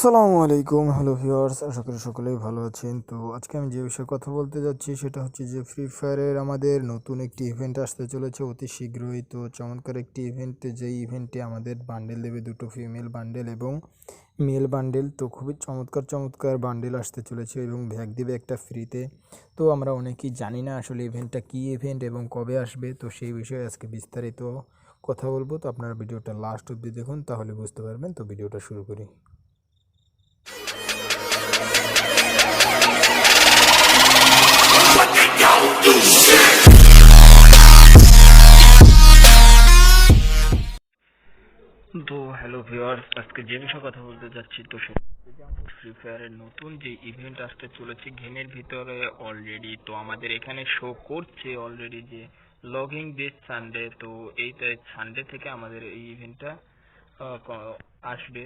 আসসালামু আলাইকুম, hello viewers, আশা করি সকলেই ভালো আছেন। তো আজকে আমি যে বিষয়ে কথা বলতে যাচ্ছি সেটা হচ্ছে যে ফ্রি ফায়ারের আমাদের নতুন একটি ইভেন্ট আসতে চলেছে অতি শীঘ্রই। তো চমৎকার একটি ইভেন্টে যেই ইভেন্টে আমাদের বান্ডেল দেবে দুটো ফিমেল বান্ডেল এবং মেল বান্ডেল তো খুবই চমৎকার চমৎকার বান্ডেল আসতে চলেছে এবং ভ্যাক দেবে একটা ফ্রিতে তো আমরা অনেকেই জানি না আসলে ইভেন্টটা কী ইভেন্ট এবং কবে আসবে, তো সেই বিষয়ে আজকে বিস্তারিত কথা বলব। তো আপনারা ভিডিওটা লাস্ট অবধি দেখুন, তাহলে বুঝতে পারবেন। তো ভিডিওটা শুরু করি। হ্যালো ভিউয়ার্স, আজকে যে বিষয়ে কথা বলতে যাচ্ছি, তো ফ্রি ফায়ারের নতুন যে ইভেন্ট আসতে চলেছে গেমের ভিতরে অলরেডি তো আমাদের এখানে শো করছে অলরেডি যে লগিং দিস সানডে তো এই সানডে থেকে আমাদের এই ইভেন্টটা আসবে।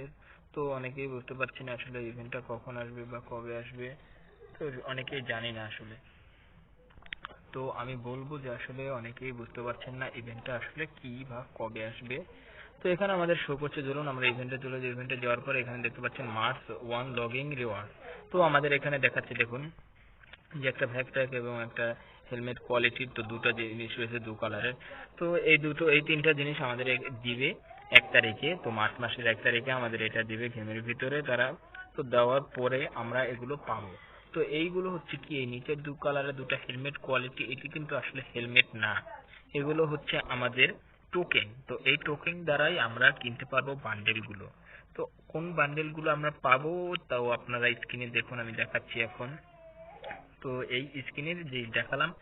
তো অনেকেই বুঝতে পারছি না আসলে ইভেন্টটা কখন আসবে বা কবে আসবে, তো অনেকেই জানি না আসলে। তো আমি বলব যে আসলে অনেকেই বুঝতে পারছেন না ইভেন্টটা আসলে কি বা কবে আসবে। তো এখানে আমাদের শো করছে, ধরুন আমরা ইভেন্টে চলে যাই ইভেন্টে যাওয়ার পর এখানে দেখতে পাচ্ছেন মার্চ ওয়ান লগিং রিওয়ার্ড তো আমাদের এখানে দেখাচ্ছে, দেখুন, যে একটা ব্যাকপ্যাক এবং একটা হেলমেট কোয়ালিটির তো দুটো জিনিস রয়েছে দু কালারের তো এই দুটো, এই তিনটা জিনিস আমাদের দিবে এক তারিখে, তো মার্চ মাসের এক তারিখে আমাদের এটা দিবে গেমের ভিতরে তারা। তো দেওয়ার পরে আমরা এগুলো পাবো। তো এইগুলো হচ্ছে কি, এই নিচের দু কালারের দুটো হেলমেট কোয়ালিটি এটি কিন্তু আসলে হেলমেট না। এগুলো হচ্ছে আমাদের টোকেন তো এই টোকেন দ্বারাই আমরা কিনতে পারব বান্ডেলগুলো। তো কোন বান্ডেলগুলো আমরা পাবো, তাও আপনারা স্ক্রিনে দেখুন, আমি দেখাচ্ছি এখন। তো এই স্ক্রিনে যে দেখালাম,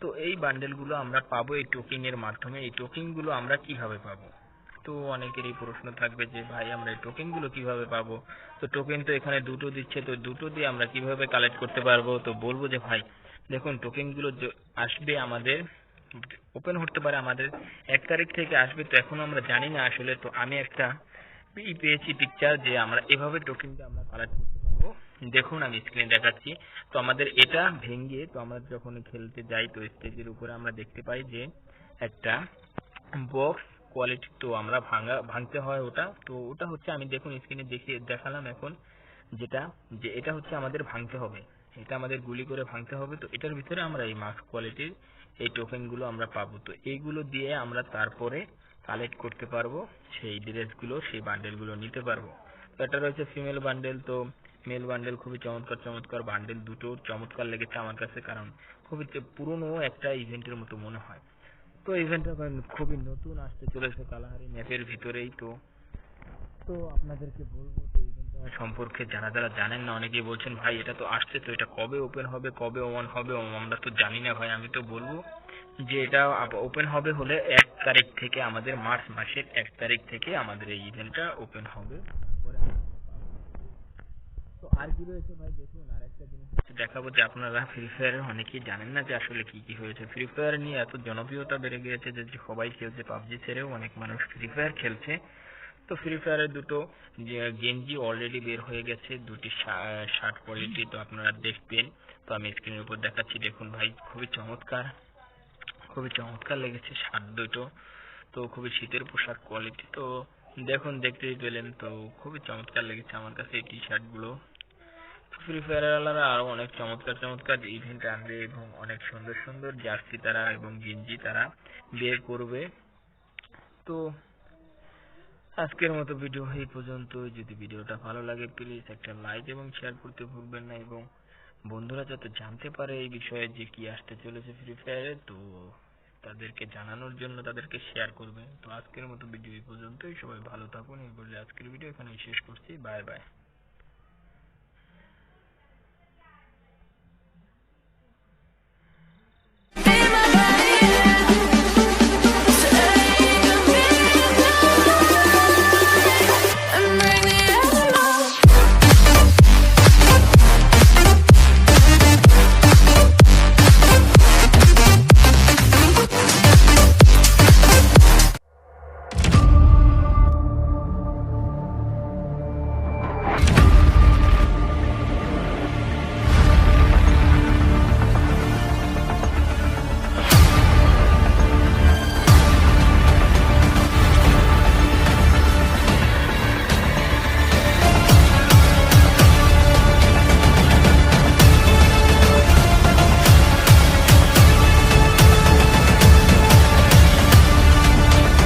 তো এই বান্ডেলগুলো আমরা পাবো এই টোকেন এর মাধ্যমে। এই টোকেনগুলো আমরা কীভাবে পাবো? তো অনেকেরই প্রশ্ন থাকবে যে, ভাই, আমরা এই টোকেনগুলো কীভাবে পাবো? তো টোকেন তো এখানে দুটো দিচ্ছে, তো দুটো দিয়ে আমরা কীভাবে কালেক্ট করতে পারব? তো বলব যে, ভাই, দেখুন টোকেনগুলো য- আসবে আমাদের ওপেন হতে পারে, আমাদের এক তারিখ থেকে আসবে, তো এখনও আমরা জানি না আসলে, তো আমি একটা পেয়েছি পিকচার যে আমরা এভাবে টোকেনটা আমরা কালেক্ট করতে পারব। দেখুন, আমি স্ক্রিনে দেখাচ্ছি। তো আমাদের এটা ভেঙে, তো আমরা যখন খেলতে যাই, তো স্টেজের উপরে আমরা দেখতে পাই যে একটা বক্স কোয়ালিটি তো আমরা ভাঙা, ভাঙতে হয় ওটা। তো ওটা হচ্ছে, আমি দেখুন স্ক্রিনে দেখিয়ে, দেখালাম এখন যেটা, যে এটা হচ্ছে আমাদের ভাঙতে হবে। এটা আমাদের গুলি করে ভাঙতে হবে। তো এটার ভিতরে আমরা এই মাস্ক কোয়ালিটির এই টোকেনগুলো আমরা পাবো। তো এইগুলো দিয়ে আমরা তারপরে কালেক্ট করতে পারব, সেই ড্রেসগুলো, সেই বান্ডেলগুলো নিতে পারব। তো এটা রয়েছে ফিমেল বান্ডেল তো মেল বান্ডেল খুবই চমৎকার চমৎকার বান্ডেল দুটো চমৎকার লেগেছে আমার কাছে, কারণ খুবই পুরনো একটা ইভেন্টের মতো মনে হয়। তো ইভেন্টটা খুবই নতুন, আসতে চলেছে কালাহারি ম্যাপের ভিতরেই, তো। তো আপনাদেরকে বলব সম্পর্কে যারা যারা জানেন না অনেকেই বলছেন ভাই এটা তো আসছে তো এটা কবে ওপেন হবে কবে অন হবে? আমরা তো জানি না ভাই আমি তো বলব যে এটা ওপেন হবে হলে এক তারিখ থেকে আমাদের মার্চ মাসের এক তারিখ থেকে আমাদের এই ইভেন্টটা ওপেন হবে। তো আর কি রয়েছে ভাই দেখুন আরেকটা জিনিস দেখাবো যে আপনারা ফ্রি ফায়ার অনেকেই জানেন না যে আসলে কি কি হয়েছে। ফ্রি ফায়ার নিয়ে এত জনপ্রিয়তা বেড়ে গিয়েছে যে যে সবাই খেলছে পাবজি ছেড়েও অনেক মানুষ ফ্রি ফায়ার খেলছে। তো ফ্রি ফায়ারের দুটো গেঞ্জি অলরেডি বের হয়ে গেছে, দুটি শার্ট কোয়ালিটি তো আপনারা দেখবেন। তো আমি স্ক্রিনের উপর দেখাচ্ছি, দেখুন ভাই, খুবই চমৎকার খুবই চমৎকার লেগেছে শার্ট দুটো। তো খুবই শীতের পোশাক কোয়ালিটি তো দেখুন, দেখতেই পেলেন, তো খুবই চমৎকার লেগেছে আমার কাছে এই টি শার্টগুলো ফ্রি ফায়ার আরও অনেক চমৎকার চমৎকার ইভেন্ট আনবে এবং অনেক সুন্দর সুন্দর জার্সি তারা এবং গেঞ্জি তারা বের করবে। তো আজকের মতো ভিডিও এই পর্যন্ত যদি ভিডিওটা ভালো লাগে প্লিজ একটা লাইক এবং শেয়ার করতে ভুলবেন না এবং বন্ধুরা যাতে জানতে পারে এই বিষয়ে যে কি আসতে চলেছে ফ্রি ফায়ারে তো তাদেরকে জানানোর জন্য তাদেরকে শেয়ার করবেন। তো আজকের মতো ভিডিও এই পর্যন্তই। সবাই ভালো থাকুন। এই বলে আজকের ভিডিও এখানেই শেষ করছি। Bye bye